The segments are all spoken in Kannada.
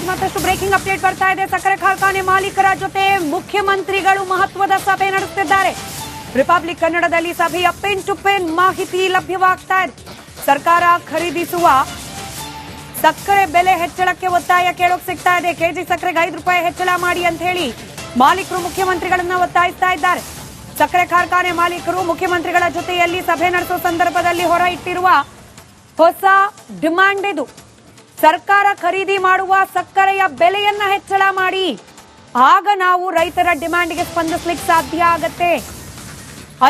ಬಸವರಾಜ್ ಮತ್ತಷ್ಟು ಬ್ರೇಕಿಂಗ್ ಅಪ್ಡೇಟ್ ಬರ್ತಾ ಇದೆ. ಸಕ್ಕರೆ ಕಾರ್ಖಾನೆ ಮಾಲೀಕರ ಜೊತೆ ಮುಖ್ಯಮಂತ್ರಿಗಳು ಮಹತ್ವದ ಸಭೆ ನಡೆಸುತ್ತಿದ್ದಾರೆ. ರಿಪಬ್ಲಿಕ್ ಕನ್ನಡದಲ್ಲಿ ಸಭೆಯ ಪೆನ್ ಟು ಪೆನ್ ಮಾಹಿತಿ ಲಭ್ಯವಾಗ್ತಾ ಇದೆ. ಸರ್ಕಾರ ಖರೀದಿಸುವ ಸಕ್ಕರೆ ಬೆಲೆ ಹೆಚ್ಚಳಕ್ಕೆ ಒತ್ತಾಯ ಕೇಳೋಕೆ ಸಿಗ್ತಾ ಇದೆ. ಕೆಜಿ ಸಕ್ಕರೆಗೆ ಐದು ರೂಪಾಯಿ ಹೆಚ್ಚಳ ಮಾಡಿ ಅಂತ ಹೇಳಿ ಮಾಲೀಕರು ಮುಖ್ಯಮಂತ್ರಿಗಳನ್ನ ಒತ್ತಾಯಿಸ್ತಾ ಇದ್ದಾರೆ. ಸಕ್ಕರೆ ಕಾರ್ಖಾನೆ ಮಾಲೀಕರು ಮುಖ್ಯಮಂತ್ರಿಗಳ ಜೊತೆಯಲ್ಲಿ ಸಭೆ ನಡೆಸುವ ಸಂದರ್ಭದಲ್ಲಿ ಹೊರ ಇಟ್ಟಿರುವ ಹೊಸ ಡಿಮ್ಯಾಂಡ್ ಇದು. ಸರ್ಕಾರ ಖರೀದಿ ಮಾಡುವ ಸಕ್ಕರೆಯ ಬೆಲೆಯನ್ನ ಹೆಚ್ಚಳ ಮಾಡಿ. ಆಗ ನಾವು ರೈತರ ಡಿಮ್ಯಾಂಡ್ಗೆ ಸ್ಪಂದಿಸ್ಲಿಕ್ಕೆ ಸಾಧ್ಯ ಆಗತ್ತೆ.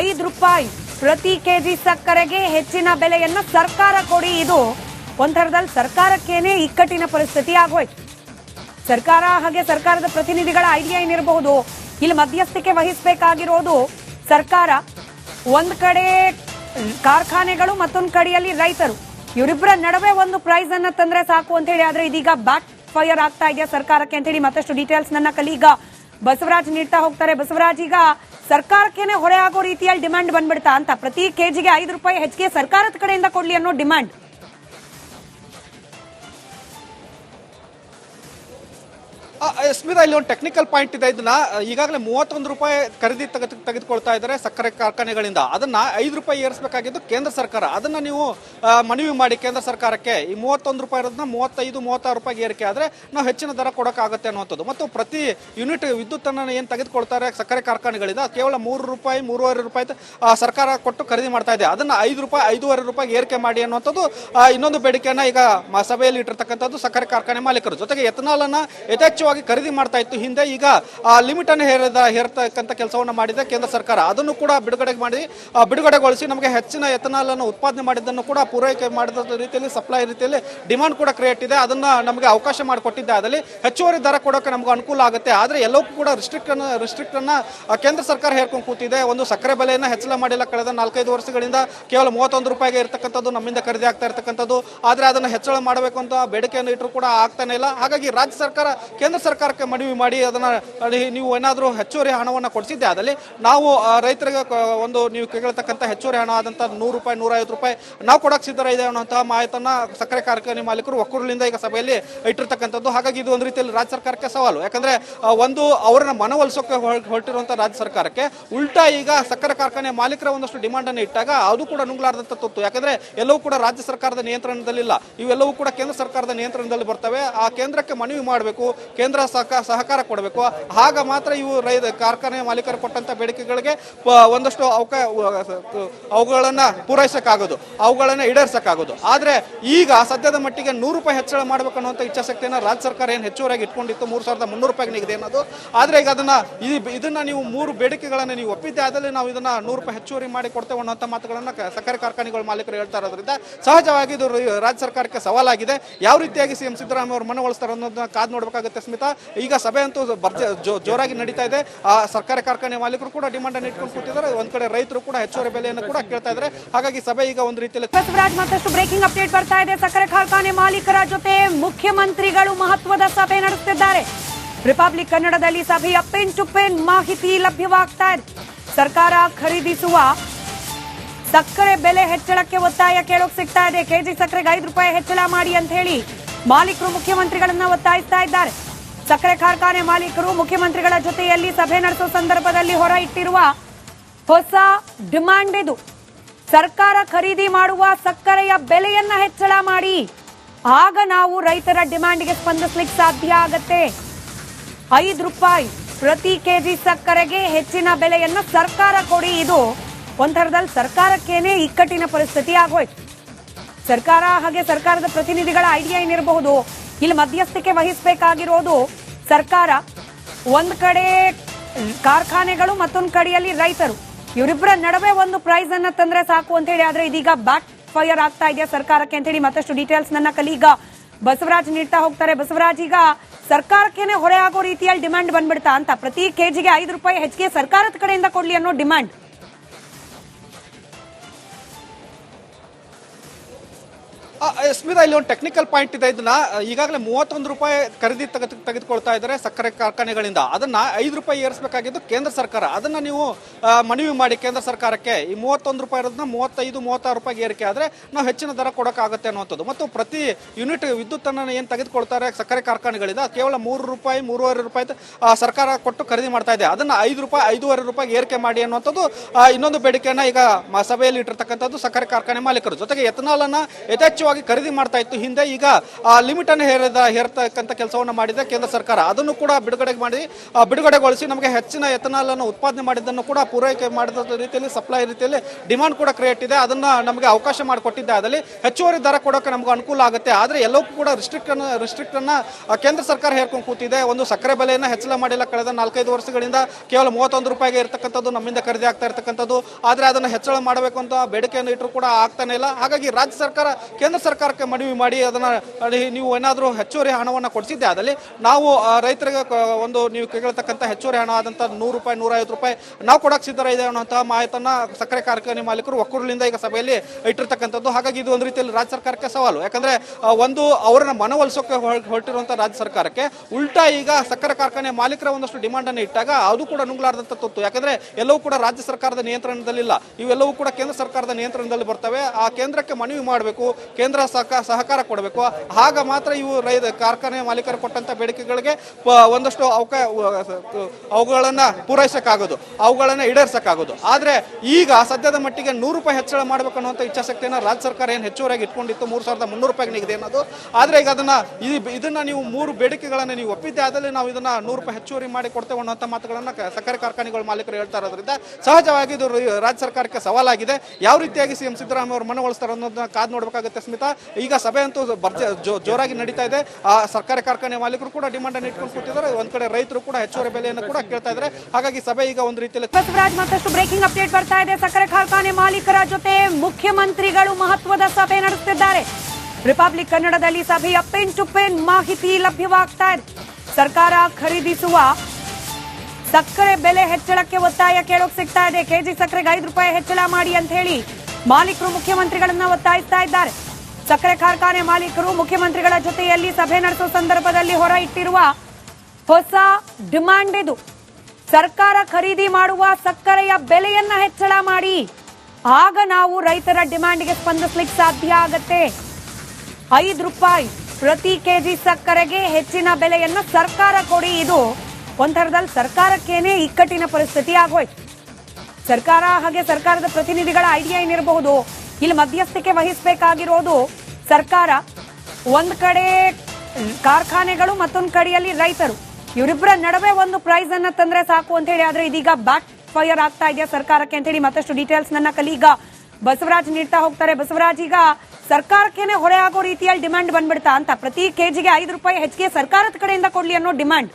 ಐದು ರೂಪಾಯಿ ಪ್ರತಿ ಕೆಜಿ ಸಕ್ಕರೆಗೆ ಹೆಚ್ಚಿನ ಬೆಲೆಯನ್ನ ಸರ್ಕಾರ ಕೊಡಿ. ಇದು ಒಂಥರದಲ್ಲಿ ಸರ್ಕಾರಕ್ಕೇನೆ ಇಕ್ಕಟ್ಟಿನ ಪರಿಸ್ಥಿತಿ ಆಗೋಯ್ತು. ಸರ್ಕಾರ ಹಾಗೆ ಸರ್ಕಾರದ ಪ್ರತಿನಿಧಿಗಳ ಐಡಿಯಾ ಏನಿರಬಹುದು? ಇಲ್ಲಿ ಮಧ್ಯಸ್ಥಿಕೆ ವಹಿಸಬೇಕಾಗಿರೋದು ಸರ್ಕಾರ. ಒಂದ್ ಕಡೆ ಕಾರ್ಖಾನೆಗಳು ಮತ್ತೊಂದು ಕಡೆಯಲ್ಲಿ ರೈತರು. ಇವರಿಬ್ಬರ ನಡುವೆ ಒಂದು ಪ್ರೈಸ್ ಅನ್ನ ತಂದ್ರೆ ಸಾಕು ಅಂತ ಹೇಳಿ, ಆದ್ರೆ ಇದೀಗ ಬ್ಯಾಕ್ ಫೈರ್ ಆಗ್ತಾ ಇದೆಯಾ ಸರ್ಕಾರಕ್ಕೆ ಅಂತ ಹೇಳಿ ಮತ್ತಷ್ಟು ಡೀಟೇಲ್ಸ್ ನನ್ನ ಕಲೀಗ ಬಸವರಾಜ್ ನೀಡ್ತಾ ಹೋಗ್ತಾರೆ. ಬಸವರಾಜ್, ಈಗ ಸರ್ಕಾರಕ್ಕೇನೆ ಹೊರೆ ಆಗೋ ರೀತಿಯಲ್ಲಿ ಡಿಮ್ಯಾಂಡ್ ಬಂದ್ಬಿಡ್ತಾ ಅಂತ. ಪ್ರತಿ ಕೆಜಿಗೆ ಐದು ರೂಪಾಯಿ ಹೆಚ್ಚಿಗೆ ಸರ್ಕಾರದ ಕಡೆಯಿಂದ ಕೊಡ್ಲಿ ಅನ್ನೋ ಡಿಮ್ಯಾಂಡ್ ಸ್ಮಿತಾ, ಇಲ್ಲಿ ಒಂದು ಟೆಕ್ನಿಕಲ್ ಪಾಯಿಂಟ್ ಇದೆ. ಇದನ್ನ ಈಗಾಗಲೇ ಮೂವತ್ತೊಂದು ರೂಪಾಯಿ ಖರೀದಿ ತೆಗೆದು ತೆಗೆದುಕೊಳ್ತಾ ಇದ್ದಾರೆ ಸಕ್ಕರೆ ಕಾರ್ಖಾನೆಗಳಿಂದ. ಅದನ್ನ ಐದು ರೂಪಾಯಿ ಏರಿಸಬೇಕಾಗಿದ್ದು ಕೇಂದ್ರ ಸರ್ಕಾರ. ಅದನ್ನ ನೀವು ಮನವಿ ಮಾಡಿ ಕೇಂದ್ರ ಸರ್ಕಾರಕ್ಕೆ. ಈ ಮೂವತ್ತೊಂದು ರೂಪಾಯಿ ಇರೋದನ್ನ ಮೂವತ್ತೈದು, ಮೂವತ್ತಾರು ರೂಪಾಯಿಗೆ ಏರಿಕೆ ಆದರೆ ನಾವು ಹೆಚ್ಚಿನ ದರ ಕೊಡೋಕ್ಕಾಗುತ್ತೆ ಅನ್ನುವಂಥದ್ದು. ಮತ್ತು ಪ್ರತಿ ಯೂನಿಟ್ ವಿದ್ಯುತ್ತನ್ನು ಏನು ತೆಗೆದುಕೊಳ್ತಾರೆ ಸಕ್ಕರೆ ಕಾರ್ಖಾನೆಗಳಿಂದ, ಕೇವಲ ಮೂರು ರೂಪಾಯಿ, ಮೂರುವರೆ ರೂಪಾಯಿ ಸರ್ಕಾರ ಕೊಟ್ಟು ಖರೀದಿ ಮಾಡ್ತಾ ಇದೆ. ಅದನ್ನ ಐದು ರೂಪಾಯಿ, ಐದೂವರೆ ರೂಪಾಯಿಗೆ ಏರಿಕೆ ಮಾಡಿ ಅನ್ನುವಂಥದ್ದು ಇನ್ನೊಂದು ಬೇಡಿಕೆಯನ್ನು ಈಗ ಸಭೆಯಲ್ಲಿ ಇಟ್ಟಿರ್ತಕ್ಕಂಥದ್ದು ಸಕ್ಕರೆ ಕಾರ್ಖಾನೆ ಮಾಲೀಕರು. ಜೊತೆಗೆ ಎಥನಾಲ್ ಅನ್ನ ಯಥೇಚ್ಛವಾಗಿ ಖರೀದಿ ಮಾಡ್ತಾ ಇತ್ತು. ಹಿಂದೆ ಈಗ ಲಿಮಿಟ್ ಅನ್ನು ಹೇರಿದ, ಹೇರ್ತಕ್ಕಂಥ ಕೆಲಸವನ್ನು ಮಾಡಿದೆ ಕೇಂದ್ರ ಸರ್ಕಾರ. ಅದನ್ನು ಕೂಡ ಬಿಡುಗಡೆ ಮಾಡಿ ಬಿಡುಗಡೆಗೊಳಿಸಿ ನಮಗೆ ಹೆಚ್ಚಿನ ಎಥನಾಲ್ ಅನ್ನು ಉತ್ಪಾದನೆ ಮಾಡಿದ್ದನ್ನು ಕೂಡ ಪೂರೈಕೆ ಮಾಡಿದ ರೀತಿಯಲ್ಲಿ, ಸಪ್ಲೈ ರೀತಿಯಲ್ಲಿ ಡಿಮಾಂಡ್ ಕೂಡ ಕ್ರಿಯೇಟ್ ಇದೆ. ಅದನ್ನ ನಮಗೆ ಅವಕಾಶ ಮಾಡಿಕೊಟ್ಟಿದ್ದೆ. ಅದರಲ್ಲಿ ಹೆಚ್ಚುವರಿ ದರ ಕೊಡೋಕೆ ನಮಗೆ ಅನುಕೂಲ ಆಗುತ್ತೆ. ಆದರೆ ಎಲ್ಲವೂ ಕೂಡ ರಿಸ್ಟ್ರಿಕ್ಟ್ ಅನ್ನು ರಿಸ್ಟ್ರಿಕ್ಟ್ ಅನ್ನ ಕೇಂದ್ರ ಸರ್ಕಾರ ಹೇಳ್ಕೊಂಡು ಕೂತಿದೆ. ಒಂದು ಸಕ್ಕರೆ ಬೆಲೆಯನ್ನು ಹೆಚ್ಚಳ ಮಾಡಿಲ್ಲ ಕಳೆದ ನಾಲ್ಕೈದು ವರ್ಷಗಳಿಂದ ಕೇವಲ ಮೂವತ್ತೊಂದು ರೂಪಾಯಿಗೆ ಇರತಕ್ಕಂಥದ್ದು ನಮ್ಮಿಂದ ಖರೀದಿ ಆಗ್ತಾ ಇರತಕ್ಕಂಥದ್ದು. ಆದರೆ ಅದನ್ನು ಹೆಚ್ಚಳ ಮಾಡಬೇಕು ಅಂತ ಬೇಡಿಕೆಯನ್ನು ಇಟ್ಟರು ಕೂಡ ಆಗ್ತಾನೆ ಇಲ್ಲ. ಹಾಗಾಗಿ ರಾಜ್ಯ ಸರ್ಕಾರ ಕೇಂದ್ರ ಸರ್ಕಾರಕ್ಕೆ ಮನವಿ ಮಾಡಿ ಅದನ್ನ ನೀವು ಏನಾದರೂ ಹೆಚ್ಚುವರಿ ಹಣವನ್ನು ಕೊಡಿಸಿದ್ದೆ ಆದಲ್ಲಿ ನಾವು ರೈತರಿಗೆ ಒಂದು ನೀವು ಕೇಳ್ತಕ್ಕಂಥ ಹೆಚ್ಚುವರಿ ಹಣ ಆದಂಥ ನೂರು ರೂಪಾಯಿ, ನೂರೈವತ್ತು ರೂಪಾಯಿ ನಾವು ಕೊಡೋಕೆ ಸಿದ್ಧರಿದೆ ಇದೆ ಮಾಹಿತಿಯನ್ನು ಸಕ್ಕರೆ ಕಾರ್ಖಾನೆ ಮಾಲೀಕರು ಒಕ್ಕೂರಲಿಂದ ಈಗ ಸಭೆಯಲ್ಲಿ ಇಟ್ಟಿರ್ತಕ್ಕಂಥದ್ದು. ಹಾಗಾಗಿ ಇದು ಒಂದು ರೀತಿಯಲ್ಲಿ ರಾಜ್ಯ ಸರ್ಕಾರಕ್ಕೆ ಸವಾಲು. ಯಾಕಂದ್ರೆ ಒಂದು ಅವರನ್ನ ಮನವೊಲಿಸೋಕೆ ಹೊರಟಿರುವಂಥ ರಾಜ್ಯ ಸರ್ಕಾರಕ್ಕೆ ಉಲ್ಟಾ ಈಗ ಸಕ್ಕರೆ ಕಾರ್ಖಾನೆ ಮಾಲೀಕರ ಒಂದಷ್ಟು ಡಿಮಾಂಡ್ ಅನ್ನು ಇಟ್ಟಾಗ ಅದು ಕೂಡ ನುಂಗ್ಲಾರ್ದಂಥ ತುತ್ತು. ಯಾಕಂದ್ರೆ, ಎಲ್ಲವೂ ಕೂಡ ರಾಜ್ಯ ಸರ್ಕಾರದ ನಿಯಂತ್ರಣದಲ್ಲಿಲ್ಲ. ಇವೆಲ್ಲವೂ ಕೂಡ ಕೇಂದ್ರ ಸರ್ಕಾರದ ನಿಯಂತ್ರಣದಲ್ಲಿ ಬರ್ತವೆ. ಆ ಕೇಂದ್ರಕ್ಕೆ ಮನವಿ ಮಾಡಬೇಕು. ಸಹಕ- ಸಹಕಾರ ಕೊಡಬೇಕು. ಆಗ ಮಾತ್ರ ಇವು ರೈ ಕಾರ್ಖಾನೆ ಮಾಲೀಕರು ಕೊಟ್ಟಂಥ ಬೇಡಿಕೆಗಳಿಗೆ ಒಂದಷ್ಟು ಅವಕ ಅವುಗಳನ್ನ ಪೂರೈಸಕ್ಕಾಗೋದು, ಅವುಗಳನ್ನ ಈಡೇರಿಸಕ್ಕಾಗೋದು. ಆದರೆ ಈಗ ಸದ್ಯದ ಮಟ್ಟಿಗೆ ನೂರು ರೂಪಾಯಿ ಹೆಚ್ಚಳ ಮಾಡಬೇಕು ಅನ್ನುವಂಥ ಇಚ್ಛಾಶಕ್ತಿಯನ್ನು ರಾಜ್ಯ ಸರ್ಕಾರ ಏನು ಹೆಚ್ಚುವರಿಯಾಗಿ ಇಟ್ಕೊಂಡಿತ್ತು? ಮೂರು ಸಾವಿರದ ಮುನ್ನೂರು ರೂಪಾಯಿಗೆ ನಿಗದಿ ಅನ್ನೋದು. ಆದ್ರೆ ಈಗ ಅದನ್ನ, ಈ- ಇದನ್ನ ನೀವು ಮೂರು ಬೇಡಿಕೆಗಳನ್ನು ನೀವು ಒಪ್ಪಿದ್ದೆ ಆದಲ್ಲಿ ನಾವು ಇದನ್ನ ನೂರು ರೂಪಾಯಿ ಹೆಚ್ಚುವರಿ ಮಾಡಿ ಕೊಡ್ತೇವೆ ಅನ್ನೋಂಥ ಮಾತುಗಳನ್ನು ಸಕ್ಕರೆ ಕಾರ್ಖಾನೆಗಳ ಮಾಲೀಕರು ಹೇಳ್ತಾ ಇರೋದ್ರಿಂದ ಸಹಜವಾಗಿ ಇದು ರಾಜ್ಯ ಸರ್ಕಾರಕ್ಕೆ ಸವಾಲಾಗಿದೆ. ಯಾವ ರೀತಿಯಾಗಿ ಸಿಎಂ ಸಿದ್ದರಾಮಯ್ಯ ಅವರು ಮನವೊಲಿಸ್ತಾರೆ ಅನ್ನೋದನ್ನ ಕಾದು ನೋಡಬೇಕಾಗುತ್ತೆ ಸ್ಮಿತಾ. ಈಗ ಸಭೆ ಅಂತೂ ಬರ್ಜ ಜೋರಾಗಿ ನಡೀತಾ ಇದೆ. ಆ ಸರ್ಕಾರಿ ಕಾರ್ಖಾನೆ ಮಾಲೀಕರು ಕೂಡ ಡಿಮಾಂಡ್ ಅನ್ನು ಇಟ್ಕೊಂಡು ಕೂತಿದ್ದಾರೆ. ಒಂದ್ ಕಡೆ ರೈತರು ಕೂಡ ಹೆಚ್ಚುವರಿ ಬೆಲೆಯನ್ನು ಕೂಡ ಕೇಳ್ತಾ ಇದ್ದಾರೆ. ಹಾಗಾಗಿ ಸಭೆ ಈಗ ಒಂದು ರೀತಿಯಲ್ಲಿ ಬಸವರಾಜ್, ಮತ್ತಷ್ಟು ಬ್ರೇಕಿಂಗ್ ಅಪ್ಡೇಟ್ ಬರ್ತಾ ಇದೆ. ಸಕ್ಕರೆ ಕಾರ್ಖಾನೆ ಮಾಲೀಕರ ಜೊತೆ ಮುಖ್ಯಮಂತ್ರಿಗಳು ಮಹತ್ವದ ಸಭೆ ನಡೆಸುತ್ತಿದ್ದಾರೆ ರಿಪಬ್ಲಿಕ್ ಕನ್ನಡದಲ್ಲಿ ಸಭೆಯ ಪೆನ್ ಟು ಪೆನ್ ಮಾಹಿತಿ ಲಭ್ಯವಾಗ್ತಾ ಇದೆ. ಸರ್ಕಾರ ಖರೀದಿಸುವ ಸಕ್ಕರೆ ಬೆಲೆ ಹೆಚ್ಚಳಕ್ಕೆ ಒತ್ತಾಯ ಕೇಳೋಕೆ ಸಿಗ್ತಾ ಇದೆ. ಕೆಜಿ ಸಕ್ಕರೆಗೆ ಐದು ರೂಪಾಯಿ ಹೆಚ್ಚಳ ಮಾಡಿ ಅಂತ ಹೇಳಿ ಮಾಲೀಕರು ಮುಖ್ಯಮಂತ್ರಿಗಳನ್ನ ಒತ್ತಾಯಿಸ್ತಾ ಇದ್ದಾರೆ. ಸಕ್ಕರೆ ಕಾರ್ಖಾನೆ ಮಾಲೀಕರು ಮುಖ್ಯಮಂತ್ರಿಗಳ ಜೊತೆಯಲ್ಲಿ ಸಭೆ ನಡೆಸುವ ಸಂದರ್ಭದಲ್ಲಿ ಹೊರ ಇಟ್ಟಿರುವ ಹೊಸ ಡಿಮ್ಯಾಂಡ್ ಇದು. ಸರ್ಕಾರ ಖರೀದಿ ಮಾಡುವ ಸಕ್ಕರೆಯ ಬೆಲೆಯನ್ನ ಹೆಚ್ಚಳ ಮಾಡಿ, ಆಗ ನಾವು ರೈತರ ಡಿಮ್ಯಾಂಡ್ಗೆ ಸ್ಪಂದಿಸ್ಲಿಕ್ಕೆ ಸಾಧ್ಯ ಆಗತ್ತೆ. ಐದು ರೂಪಾಯಿ ಪ್ರತಿ ಕೆಜಿ ಸಕ್ಕರೆಗೆ ಹೆಚ್ಚಿನ ಬೆಲೆಯನ್ನು ಸರ್ಕಾರ ಕೊಡಿ. ಇದು ಒಂಥರದಲ್ಲಿ ಸರ್ಕಾರಕ್ಕೇನೆ ಇಕ್ಕಟ್ಟಿನ ಪರಿಸ್ಥಿತಿ ಆಗೋಯ್ತು. ಸರ್ಕಾರ ಹಾಗೆ ಸರ್ಕಾರದ ಪ್ರತಿನಿಧಿಗಳ ಐಡಿಯಾ ಏನಿರಬಹುದು? ಇಲ್ಲಿ ಮಧ್ಯಸ್ಥಿಕೆ ವಹಿಸಬೇಕಾಗಿರೋದು ಸರ್ಕಾರ ಒಂದು ಕಡೆ ಕಾರ್ಖಾನೆಗಳು ಮತ್ತೊಂದು ಕಡೆಯಲ್ಲಿ ರೈತರು. ಇವರಿಬ್ಬರ ನಡುವೆ ಒಂದು ಪ್ರೈಸ್ ಅನ್ನ ತಂದ್ರೆ ಸಾಕು ಅಂತ ಹೇಳಿ, ಆದ್ರೆ ಇದೀಗ ಬ್ಯಾಕ್ ಫೈರ್ ಆಗ್ತಾ ಇದೆಯಾ ಸರ್ಕಾರಕ್ಕೆ ಅಂತ ಹೇಳಿ ಮತ್ತಷ್ಟು ಡೀಟೇಲ್ಸ್ ನನ್ನ ಕಲೀಗ ಬಸವರಾಜ್ ನೀಡ್ತಾ ಹೋಗ್ತಾರೆ. ಬಸವರಾಜ್, ಈಗ ಸರ್ಕಾರಕ್ಕೇನೆ ಹೊರೆ ಆಗೋ ರೀತಿಯಲ್ಲಿ ಡಿಮ್ಯಾಂಡ್ ಬಂದ್ಬಿಡ್ತಾ ಅಂತ. ಪ್ರತಿ ಕೆಜಿಗೆ ಐದು ರೂಪಾಯಿ ಹೆಚ್ಚಿಗೆ ಸರ್ಕಾರದ ಕಡೆಯಿಂದ ಕೊಡ್ಲಿ ಅನ್ನೋ ಡಿಮ್ಯಾಂಡ್ ಸ್ಮಿತಾ ಇಲ್ಲಿ ಒಂದು ಟೆಕ್ನಿಕಲ್ ಪಾಯಿಂಟ್ ಇದೆ. ಇದನ್ನ ಈಗಾಗಲೇ ಮೂವತ್ತೊಂದು ರೂಪಾಯಿ ಖರೀದಿ ತೆಗೆದು ತೆಗೆದುಕೊಳ್ತಾ ಇದ್ದಾರೆ ಸಕ್ಕರೆ ಕಾರ್ಖಾನೆಗಳಿಂದ. ಅದನ್ನ ಐದು ರೂಪಾಯಿ ಏರಿಸಬೇಕಾಗಿದ್ದು ಕೇಂದ್ರ ಸರ್ಕಾರ. ಅದನ್ನ ನೀವು ಮನವಿ ಮಾಡಿ ಕೇಂದ್ರ ಸರ್ಕಾರಕ್ಕೆ. ಈ ಮೂವತ್ತೊಂದು ರೂಪಾಯಿ ಇರೋದನ್ನ ಮೂವತ್ತೈದು, ಮೂವತ್ತಾರು ರೂಪಾಯಿಗೆ ಏರಿಕೆ ಆದರೆ ನಾವು ಹೆಚ್ಚಿನ ದರ ಕೊಡೋಕ್ಕಾಗುತ್ತೆ ಅನ್ನುವಂಥದ್ದು. ಮತ್ತು ಪ್ರತಿ ಯೂನಿಟ್ ವಿದ್ಯುತ್ತನ್ನು ಏನು ತೆಗೆದುಕೊಳ್ತಾರೆ ಸಕ್ಕರೆ ಕಾರ್ಖಾನೆಗಳಿಂದ, ಕೇವಲ ಮೂರು ರೂಪಾಯಿ, ಮೂರುವರೆ ರೂಪಾಯಿ ಸರ್ಕಾರ ಕೊಟ್ಟು ಖರೀದಿ ಮಾಡ್ತಾ ಇದೆ. ಅದನ್ನ ಐದು ರೂಪಾಯಿ, ಐದೂವರೆ ರೂಪಾಯಿಗೆ ಏರಿಕೆ ಮಾಡಿ ಅನ್ನುವಂಥದ್ದು ಇನ್ನೊಂದು ಬೇಡಿಕೆಯನ್ನು ಈಗ ಸಭೆಯಲ್ಲಿ ಇಟ್ಟಿರ್ತಕ್ಕಂಥದ್ದು ಸಕ್ಕರೆ ಕಾರ್ಖಾನೆ ಮಾಲೀಕರು. ಜೊತೆಗೆ ಎಥನಾಲ್ ಅನ್ನ ಯಥೇಚ್ಛವಾಗಿ ಖರೀದಿ ಮಾಡ್ತಾ ಇತ್ತು. ಹಿಂದೆ ಈಗ ಲಿಮಿಟ್ ಅನ್ನು ಹೇರಿದ, ಹೇರ್ತಕ್ಕಂಥ ಕೆಲಸವನ್ನು ಮಾಡಿದೆ ಕೇಂದ್ರ ಸರ್ಕಾರ. ಅದನ್ನು ಕೂಡ ಬಿಡುಗಡೆ ಮಾಡಿ ಬಿಡುಗಡೆಗೊಳಿಸಿ ನಮಗೆ ಹೆಚ್ಚಿನ ಎಥನಾಲ್ ಅನ್ನು ಉತ್ಪಾದನೆ ಮಾಡಿದ್ದನ್ನು ಕೂಡ ಪೂರೈಕೆ ಮಾಡಿದ ರೀತಿಯಲ್ಲಿ, ಸಪ್ಲೈ ರೀತಿಯಲ್ಲಿ ಡಿಮಾಂಡ್ ಕೂಡ ಕ್ರಿಯೇಟ್ ಇದೆ. ಅದನ್ನ ನಮಗೆ ಅವಕಾಶ ಮಾಡಿಕೊಟ್ಟಿದ್ದೆ. ಅದರಲ್ಲಿ ಹೆಚ್ಚುವರಿ ದರ ಕೊಡೋಕೆ ನಮಗೆ ಅನುಕೂಲ ಆಗುತ್ತೆ. ಆದರೆ ಎಲ್ಲವೂ ಕೂಡ ರಿಸ್ಟ್ರಿಕ್ಟ್ ಅನ್ನು ರಿಸ್ಟ್ರಿಕ್ಟ್ ಅನ್ನ ಕೇಂದ್ರ ಸರ್ಕಾರ ಹೇರ್ಕೊಂಡು ಕೂತಿದೆ. ಒಂದು ಸಕ್ಕರೆ ಬೆಲೆಯನ್ನು ಹೆಚ್ಚಳ ಮಾಡಿಲ್ಲ ಕಳೆದ ನಾಲ್ಕೈದು ವರ್ಷಗಳಿಂದ ಕೇವಲ ಮೂವತ್ತೊಂದು ರೂಪಾಯಿಗೆ ಇರತಕ್ಕಂಥದ್ದು ನಮ್ಮಿಂದ ಖರೀದಿ ಆಗ್ತಾ ಇರತಕ್ಕಂಥದ್ದು. ಆದರೆ ಅದನ್ನು ಹೆಚ್ಚಳ ಮಾಡಬೇಕು ಅಂತ ಬೇಡಿಕೆಯನ್ನು ಇಟ್ಟರು ಕೂಡ ಆಗ್ತಾನೆ ಇಲ್ಲ. ಹಾಗಾಗಿ ರಾಜ್ಯ ಸರ್ಕಾರ ಕೇಂದ್ರ ಸರ್ಕಾರಕ್ಕೆ ಮನವಿ ಮಾಡಿ ಅದನ್ನ ನೀವು ಏನಾದರೂ ಹೆಚ್ಚುವರಿ ಹಣವನ್ನು ಕೊಡಿಸಿದ್ದೆ ಅದರಲ್ಲಿ ನಾವು ರೈತರಿಗೆ ಒಂದು ನೀವು ಕೇಳ್ತಕ್ಕಂಥ ಹೆಚ್ಚುವರಿ ಹಣ ಆದಂಥ ನೂರು ರೂಪಾಯಿ, ನೂರೈವತ್ತು ರೂಪಾಯಿ ನಾವು ಕೊಡೋಕೆ ಸಿದ್ಧರ ಇದೆ ಅನ್ನುವಂತಹ ಮಾಹಿತಿಯನ್ನ ಸಕ್ಕರೆ ಕಾರ್ಖಾನೆ ಮಾಲೀಕರು ಒಕ್ಕೂರಲಿಂದ ಈಗ ಸಭೆಯಲ್ಲಿ ಇಟ್ಟಿರ್ತಕ್ಕಂಥದ್ದು. ಹಾಗಾಗಿ ಇದು ಒಂದು ರೀತಿಯಲ್ಲಿ ರಾಜ್ಯ ಸರ್ಕಾರಕ್ಕೆ ಸವಾಲು. ಯಾಕಂದ್ರೆ ಒಂದು ಅವರನ್ನ ಮನವೊಲಿಸೋಕೆ ಹೊರಟಿರುವಂಥ ರಾಜ್ಯ ಸರ್ಕಾರಕ್ಕೆ ಉಲ್ಟಾ ಈಗ ಸಕ್ಕರೆ ಕಾರ್ಖಾನೆ ಮಾಲೀಕರ ಒಂದಷ್ಟು ಡಿಮಾಂಡ್ ಅನ್ನು ಇಟ್ಟಾಗ ಅದು ಕೂಡ ನುಂಗ್ಲಾರ್ದಂಥ ತುತ್ತು. ಯಾಕಂದ್ರೆ, ಎಲ್ಲವೂ ಕೂಡ ರಾಜ್ಯ ಸರ್ಕಾರದ ನಿಯಂತ್ರಣದಲ್ಲಿಲ್ಲ. ಇವೆಲ್ಲವೂ ಕೂಡ ಕೇಂದ್ರ ಸರ್ಕಾರದ ನಿಯಂತ್ರಣದಲ್ಲಿ ಬರ್ತವೆ. ಆ ಕೇಂದ್ರಕ್ಕೆ ಮನವಿ ಮಾಡಬೇಕು. ಸಹಕ- ಸಹಕಾರ ಕೊಡಬೇಕು. ಆಗ ಮಾತ್ರ ಇವು ರೈತ ಕಾರ್ಖಾನೆ ಮಾಲೀಕರು ಕೊಟ್ಟಂತ ಬೇಡಿಕೆಗಳಿಗೆ ಒಂದಷ್ಟು ಅವಕ, ಅವುಗಳನ್ನ ಪೂರೈಸಕ್ಕಾಗೋದು, ಅವುಗಳನ್ನ ಈಡೇರಿಸಕ್ಕಾಗೋದು. ಆದ್ರೆ ಈಗ ಸದ್ಯದ ಮಟ್ಟಿಗೆ ನೂರು ರೂಪಾಯಿ ಹೆಚ್ಚಳ ಮಾಡಬೇಕು ಅನ್ನುವಂಥ ಇಚ್ಛಾಶಕ್ತಿಯನ್ನು ರಾಜ್ಯ ಸರ್ಕಾರ ಏನು ಹೆಚ್ಚುವರಿಯಾಗಿ ಇಟ್ಕೊಂಡಿತ್ತು, ಮೂರು ಸಾವಿರದ ಮುನ್ನೂರು ರೂಪಾಯಿಗೆ ನಿಗದಿ ಅನ್ನೋದು. ಆದ್ರೆ ಈಗ ಅದನ್ನ ಈ- ಇದನ್ನ ನೀವು ಮೂರು ಬೇಡಿಕೆಗಳನ್ನ ನೀವು ಒಪ್ಪಿದ್ದೆ ಆದಲ್ಲಿ ನಾವು ಇದನ್ನ ನೂರು ರೂಪಾಯಿ ಹೆಚ್ಚುವರಿ ಮಾಡಿ ಕೊಡ್ತೇವೆ ಅನ್ನುವಂಥ ಮಾತುಗಳನ್ನ ಸಕ್ಕರೆ ಕಾರ್ಖಾನೆಗಳ ಮಾಲೀಕರು ಹೇಳ್ತಾ ಇರೋದ್ರಿಂದ ಸಹಜವಾಗಿ ಇದು ರಾಜ್ಯ ಸರ್ಕಾರಕ್ಕೆ ಸವಾಲಾಗಿದೆ. ಯಾವ ರೀತಿಯಾಗಿ ಸಿಎಂ ಸಿದ್ದರಾಮಯ್ಯ ಅವರು ಮನವೊಲಿಸ್ತಾರೆ ಅನ್ನೋದನ್ನ ಕಾದು ನೋಡಬೇಕಾಗುತ್ತೆ ಸ್ಮಿತಾ. ಈಗ ಸಭೆ ಅಂತೂ ಬರ್ಜ ಜೋರಾಗಿ ನಡೀತಾ ಇದೆ. ಆ ಸರ್ಕಾರಿ ಕಾರ್ಖಾನೆ ಮಾಲೀಕರು ಕೂಡ ಡಿಮಾಂಡ್ ಅನ್ನು ಇಟ್ಕೊಂಡು ಕೂತಿದ್ದಾರೆ. ಒಂದ್ ಕಡೆ ರೈತರು ಕೂಡ ಹೆಚ್ಚುವರಿ ಬೆಲೆಯನ್ನು ಕೂಡ ಕೇಳ್ತಾ ಇದ್ದಾರೆ. ಹಾಗಾಗಿ ಸಭೆ ಈಗ ಒಂದು ರೀತಿಯಲ್ಲಿ ಬಸವರಾಜ್, ಮತ್ತಷ್ಟು ಬ್ರೇಕಿಂಗ್ ಅಪ್ಡೇಟ್ ಬರ್ತಾ ಇದೆ. ಸಕ್ಕರೆ ಕಾರ್ಖಾನೆ ಮಾಲೀಕರ ಜೊತೆ ಮುಖ್ಯಮಂತ್ರಿಗಳು ಮಹತ್ವದ ಸಭೆ ನಡೆಸುತ್ತಿದ್ದಾರೆ. ರಿಪಬ್ಲಿಕ್ ಕನ್ನಡದಲ್ಲಿ ಸಭೆಯ ಪೆನ್ ಟು ಪೆನ್ ಮಾಹಿತಿ ಲಭ್ಯವಾಗ್ತಾ ಇದೆ. ಸರ್ಕಾರ ಖರೀದಿಸುವ ಸಕ್ಕರೆ ಬೆಲೆ ಹೆಚ್ಚಳಕ್ಕೆ ಒತ್ತಾಯ ಕೇಳೋಕೆ ಸಿಗ್ತಾ ಇದೆ. ಕೆಜಿ ಸಕ್ಕರೆಗೆ ಐದು ರೂಪಾಯಿ ಹೆಚ್ಚಳ ಮಾಡಿ ಅಂತ ಹೇಳಿ ಮಾಲೀಕರು ಮುಖ್ಯಮಂತ್ರಿಗಳನ್ನ ಒತ್ತಾಯಿಸ್ತಾ ಇದ್ದಾರೆ. ಸಕ್ಕರೆ ಕಾರ್ಖಾನೆ ಮಾಲೀಕರು ಮುಖ್ಯಮಂತ್ರಿಗಳ ಜೊತೆಯಲ್ಲಿ ಸಭೆ ನಡೆಸುವ ಸಂದರ್ಭದಲ್ಲಿ ಹೊರ ಇಟ್ಟಿರುವ ಹೊಸ ಡಿಮ್ಯಾಂಡ್ ಇದು. ಸರ್ಕಾರ ಖರೀದಿ ಮಾಡುವ ಸಕ್ಕರೆಯ ಬೆಲೆಯನ್ನ ಹೆಚ್ಚಳ ಮಾಡಿ, ಆಗ ನಾವು ರೈತರ ಡಿಮಾಂಡ್ಗೆ ಸ್ಪಂದಿಸ್ಲಿಕ್ಕೆ ಸಾಧ್ಯ ಆಗತ್ತೆ. ಐದು ರೂಪಾಯಿ ಪ್ರತಿ ಕೆಜಿ ಸಕ್ಕರೆಗೆ ಹೆಚ್ಚಿನ ಬೆಲೆಯನ್ನು ಸರ್ಕಾರ ಕೊಡಿ. ಇದು ಒಂಥರದಲ್ಲಿ ಸರ್ಕಾರಕ್ಕೇನೆ ಇಕ್ಕಟ್ಟಿನ ಪರಿಸ್ಥಿತಿ ಆಗೋಯ್ತು. ಸರ್ಕಾರ ಹಾಗೆ ಸರ್ಕಾರದ ಪ್ರತಿನಿಧಿಗಳ ಐಡಿಯಾ ಏನಿರಬಹುದು? ಇಲ್ಲಿ ಮಧ್ಯಸ್ಥಿಕೆ ವಹಿಸಬೇಕಾಗಿರೋದು ಸರ್ಕಾರ ಒಂದು ಕಡೆ ಕಾರ್ಖಾನೆಗಳು ಮತ್ತೊಂದು ಕಡೆಯಲ್ಲಿ ರೈತರು. ಇವರಿಬ್ಬರ ನಡುವೆ ಒಂದು ಪ್ರೈಸ್ ಅನ್ನ ತಂದ್ರೆ ಸಾಕು ಅಂತ ಹೇಳಿ, ಆದ್ರೆ ಇದೀಗ ಬ್ಯಾಕ್ ಫೈರ್ ಆಗ್ತಾ ಇದೆಯಾ ಸರ್ಕಾರಕ್ಕೆ ಅಂತ ಹೇಳಿ ಮತ್ತಷ್ಟು ಡೀಟೇಲ್ಸ್ ನನ್ನ ಕಲೀಗ ಬಸವರಾಜ್ ನೀಡ್ತಾ ಹೋಗ್ತಾರೆ. ಬಸವರಾಜ್, ಈಗ ಸರ್ಕಾರಕ್ಕೇನೆ ಹೊರೆ ಆಗೋ ರೀತಿಯಲ್ಲಿ ಡಿಮ್ಯಾಂಡ್ ಬಂದ್ಬಿಡ್ತಾ ಅಂತ. ಪ್ರತಿ ಕೆಜಿಗೆ ಐದು ರೂಪಾಯಿ ಹೆಚ್ಚಿಗೆ ಸರ್ಕಾರದ ಕಡೆಯಿಂದ ಕೊಡ್ಲಿ ಅನ್ನೋ ಡಿಮ್ಯಾಂಡ್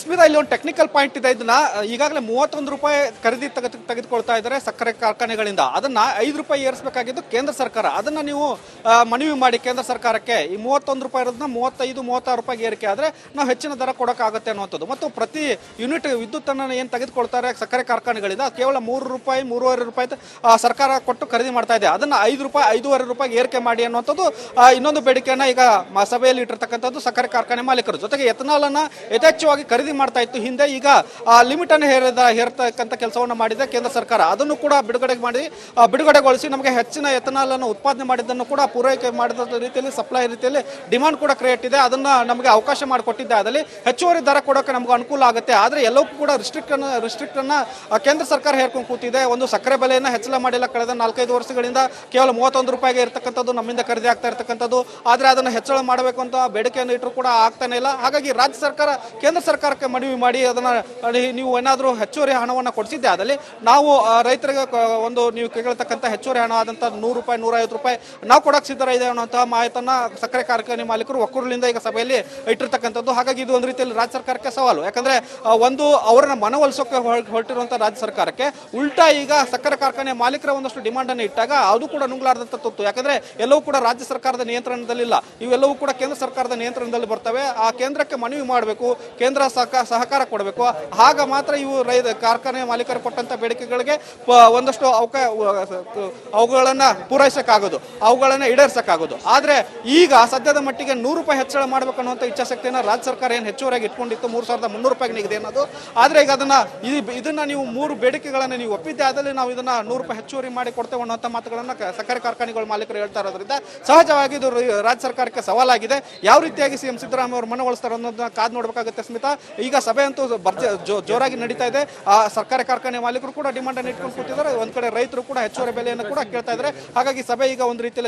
ಸ್ಮಿತಾ, ಇಲ್ಲಿ ಒಂದು ಟೆಕ್ನಿಕಲ್ ಪಾಯಿಂಟ್ ಇದೆ. ಇದನ್ನ ಈಗಾಗಲೇ ಮೂವತ್ತೊಂದು ರೂಪಾಯಿ ಖರೀದಿ ತೆಗೆದು ತೆಗೆದುಕೊಳ್ತಾ ಇದ್ದಾರೆ ಸಕ್ಕರೆ ಕಾರ್ಖಾನೆಗಳಿಂದ. ಅದನ್ನ ಐದು ರೂಪಾಯಿ ಏರಿಸಬೇಕಾಗಿದ್ದು ಕೇಂದ್ರ ಸರ್ಕಾರ. ಅದನ್ನ ನೀವು ಮನವಿ ಮಾಡಿ ಕೇಂದ್ರ ಸರ್ಕಾರಕ್ಕೆ. ಈ ಮೂವತ್ತೊಂದು ರೂಪಾಯಿ ಇರೋದನ್ನ ಮೂವತ್ತೈದು, ಮೂವತ್ತಾರು ರೂಪಾಯಿಗೆ ಏರಿಕೆ ಆದರೆ ನಾವು ಹೆಚ್ಚಿನ ದರ ಕೊಡೋಕ್ಕಾಗುತ್ತೆ ಅನ್ನುವಂಥದ್ದು. ಮತ್ತು ಪ್ರತಿ ಯೂನಿಟ್ ವಿದ್ಯುತ್ತನ್ನು ಏನು ತೆಗೆದುಕೊಳ್ತಾರೆ ಸಕ್ಕರೆ ಕಾರ್ಖಾನೆಗಳಿಂದ, ಕೇವಲ ಮೂರು ರೂಪಾಯಿ, ಮೂರುವರೆ ರೂಪಾಯಿ ಸರ್ಕಾರ ಕೊಟ್ಟು ಖರೀದಿ ಮಾಡ್ತಾ ಇದೆ. ಅದನ್ನ ಐದು ರೂಪಾಯಿ, ಐದೂವರೆ ರೂಪಾಯಿಗೆ ಏರಿಕೆ ಮಾಡಿ ಅನ್ನುವಂಥದ್ದು ಇನ್ನೊಂದು ಬೇಡಿಕೆಯನ್ನು ಈಗ ಸಭೆಯಲ್ಲಿ ಇಟ್ಟಿರ್ತಕ್ಕಂಥದ್ದು ಸಕ್ಕರೆ ಕಾರ್ಖಾನೆ ಮಾಲೀಕರು. ಜೊತೆಗೆ ಎಥನಾಲ್ ಅನ್ನ ಯಥೇಚ್ಛವಾಗಿ ಖರೀದಿ ಮಾಡ್ತಾ ಇತ್ತು. ಹಿಂದೆ ಈಗ ಲಿಮಿಟ್ ಅನ್ನು ಹೇರಿದ, ಹೇರ್ತಕ್ಕಂಥ ಕೆಲಸವನ್ನು ಮಾಡಿದೆ ಕೇಂದ್ರ ಸರ್ಕಾರ. ಅದನ್ನು ಕೂಡ ಬಿಡುಗಡೆ ಮಾಡಿ ಬಿಡುಗಡೆಗೊಳಿಸಿ ನಮಗೆ ಹೆಚ್ಚಿನ ಎಥನಾಲ್ ಅನ್ನು ಉತ್ಪಾದನೆ ಮಾಡಿದ್ದನ್ನು ಕೂಡ ಪೂರೈಕೆ ಮಾಡಿದ ರೀತಿಯಲ್ಲಿ, ಸಪ್ಲೈ ರೀತಿಯಲ್ಲಿ ಡಿಮಾಂಡ್ ಕೂಡ ಕ್ರಿಯೇಟ್ ಇದೆ. ಅದನ್ನ ನಮಗೆ ಅವಕಾಶ ಮಾಡಿಕೊಟ್ಟಿದ್ದೆ. ಅದರಲ್ಲಿ ಹೆಚ್ಚುವರಿ ದರ ಕೊಡೋಕೆ ನಮಗೆ ಅನುಕೂಲ ಆಗುತ್ತೆ. ಆದರೆ ಎಲ್ಲವೂ ಕೂಡ ರಿಸ್ಟ್ರಿಕ್ಟ್ ಅನ್ನು ರಿಸ್ಟ್ರಿಕ್ಟ್ ಅನ್ನ ಕೇಂದ್ರ ಸರ್ಕಾರ ಹೇರ್ಕೊಂಡು ಕೂತಿದೆ. ಒಂದು ಸಕ್ಕರೆ ಬೆಲೆಯನ್ನು ಹೆಚ್ಚಳ ಮಾಡಿಲ್ಲ ಕಳೆದ ನಾಲ್ಕೈದು ವರ್ಷಗಳಿಂದ ಕೇವಲ ಮೂವತ್ತೊಂದು ರೂಪಾಯಿಗೆ ಇರತಕ್ಕಂಥದ್ದು ನಮ್ಮಿಂದ ಖರೀದಿ ಆಗ್ತಾ ಇರತಕ್ಕಂಥದ್ದು. ಆದರೆ ಅದನ್ನು ಹೆಚ್ಚಳ ಮಾಡಬೇಕು ಅಂತ ಬೇಡಿಕೆಯನ್ನು ಇಟ್ಟರು ಕೂಡ ಆಗ್ತಾನೆ ಇಲ್ಲ. ಹಾಗಾಗಿ ರಾಜ್ಯ ಸರ್ಕಾರ ಕೇಂದ್ರ ಸರ್ಕಾರಕ್ಕೆ ಮನವಿ ಮಾಡಿ ಅದನ್ನ ನೀವು ಏನಾದರೂ ಹೆಚ್ಚುವರಿ ಹಣವನ್ನು ಕೊಡಿಸಿದ್ದೆ ಆದಲ್ಲಿ ನಾವು ರೈತರಿಗೆ ಒಂದು ನೀವು ಕೇಳ್ತಕ್ಕಂಥ ಹೆಚ್ಚುವರಿ ಹಣ ಆದಂಥ ನೂರು ರೂಪಾಯಿ, ನೂರೈವತ್ತು ರೂಪಾಯಿ ನಾವು ಕೊಡಕ್ಕೆ ಸಿದ್ಧರ ಇದೆ ಅನ್ನುವಂತಹ ಮಾಹಿತಿಯನ್ನ ಸಕ್ಕರೆ ಕಾರ್ಖಾನೆ ಮಾಲೀಕರು ಒಕ್ಕೂರಲಿಂದ ಈಗ ಸಭೆಯಲ್ಲಿ ಇಟ್ಟಿರ್ತಕ್ಕಂಥದ್ದು. ಹಾಗಾಗಿ ಇದು ಒಂದು ರೀತಿಯಲ್ಲಿ ರಾಜ್ಯ ಸರ್ಕಾರಕ್ಕೆ ಸವಾಲು. ಯಾಕಂದ್ರೆ ಒಂದು ಅವರನ್ನ ಮನವೊಲಿಸೋಕೆ ಹೊರಟಿರುವಂಥ ರಾಜ್ಯ ಸರ್ಕಾರಕ್ಕೆ ಉಲ್ಟಾ ಈಗ ಸಕ್ಕರೆ ಕಾರ್ಖಾನೆ ಮಾಲೀಕರ ಒಂದಷ್ಟು ಡಿಮಾಂಡ್ ಅನ್ನು ಇಟ್ಟಾಗ ಅದು ಕೂಡ ನುಂಗ್ಲಾರ್ದಂತ ತುತ್ತು. ಯಾಕಂದ್ರೆ ಎಲ್ಲವೂ ಕೂಡ ರಾಜ್ಯ ಸರ್ಕಾರದ ನಿಯಂತ್ರಣದಲ್ಲಿಲ್ಲ. ಇವೆಲ್ಲವೂ ಕೂಡ ಕೇಂದ್ರ ಸರ್ಕಾರದ ನಿಯಂತ್ರಣದಲ್ಲಿ ಬರ್ತವೆ. ಆ ಕೇಂದ್ರಕ್ಕೆ ಮನವಿ ಮಾಡಬೇಕು. ಕೇಂದ್ರ ಸಹಕಾರ ಸಹಕಾರ ಕೊಡಬೇಕು. ಆಗ ಮಾತ್ರ ಇವು ರೈ ಕಾರ್ಖಾನೆ ಮಾಲೀಕರು ಕೊಟ್ಟಂಥ ಬೇಡಿಕೆಗಳಿಗೆ ಒಂದಷ್ಟು ಅವಕ ಅವುಗಳನ್ನ ಪೂರೈಸೋಕ್ಕಾಗೋದು, ಅವುಗಳನ್ನ ಈಡೇರಿಸಕ್ಕಾಗೋದು. ಆದರೆ ಈಗ ಸದ್ಯದ ಮಟ್ಟಿಗೆ ನೂರು ರೂಪಾಯಿ ಹೆಚ್ಚಳ ಮಾಡಬೇಕು ಅನ್ನುವಂಥ ಇಚ್ಛಾಶಕ್ತಿಯನ್ನು ರಾಜ್ಯ ಸರ್ಕಾರ ಏನು ಹೆಚ್ಚುವರಿಯಾಗಿ ಇಟ್ಕೊಂಡಿತ್ತು? ಮೂರು ಸಾವಿರದ ಮುನ್ನೂರು ರೂಪಾಯಿಗೆ ನಿಗದಿ ಅನ್ನೋದು. ಆದ್ರೆ ಈಗ ಅದನ್ನ ಈ- ಇದನ್ನ ನೀವು ಮೂರು ಬೇಡಿಕೆಗಳನ್ನು ನೀವು ಒಪ್ಪಿದ್ದೆ ಆದಲ್ಲಿ ನಾವು ಇದನ್ನ ನೂರು ರೂಪಾಯಿ ಹೆಚ್ಚುವರಿ ಮಾಡಿ ಕೊಡ್ತೇವೆ ಅನ್ನೋಂಥ ಮಾತುಗಳನ್ನು ಸಕ್ಕರೆ ಕಾರ್ಖಾನೆಗಳ ಮಾಲೀಕರು ಹೇಳ್ತಾ ಇರೋದ್ರಿಂದ ಸಹಜವಾಗಿ ಇದು ರಾಜ್ಯ ಸರ್ಕಾರಕ್ಕೆ ಸವಾಲಾಗಿದೆ. ಯಾವ ರೀತಿಯಾಗಿ ಸಿಎಂ ಸಿದ್ದರಾಮಯ್ಯ ಅವರು ಮನವೊಲಿಸ್ತಾರೆ ಅನ್ನೋದನ್ನ ಕಾದ್ ನೋಡಬೇಕಾಗುತ್ತೆ ಸ್ಮಿತಾ. ಈಗ ಸಭೆ ಅಂತೂ ಬರ್ಜ ಜೋರಾಗಿ ನಡೀತಾ ಇದೆ. ಆ ಸರ್ಕಾರಿ ಕಾರ್ಖಾನೆ ಮಾಲೀಕರು ಕೂಡ ಡಿಮಾಂಡ್ ಅನ್ನು ಇಟ್ಕೊಂಡು ಕೂತಿದ್ದಾರೆ. ಒಂದ್ ಕಡೆ ರೈತರು ಕೂಡ ಹೆಚ್ಚುವರಿ ಬೆಲೆಯನ್ನು ಕೂಡ ಕೇಳ್ತಾ ಇದ್ದಾರೆ. ಹಾಗಾಗಿ ಸಭೆ ಈಗ ಒಂದು ರೀತಿಯಲ್ಲಿ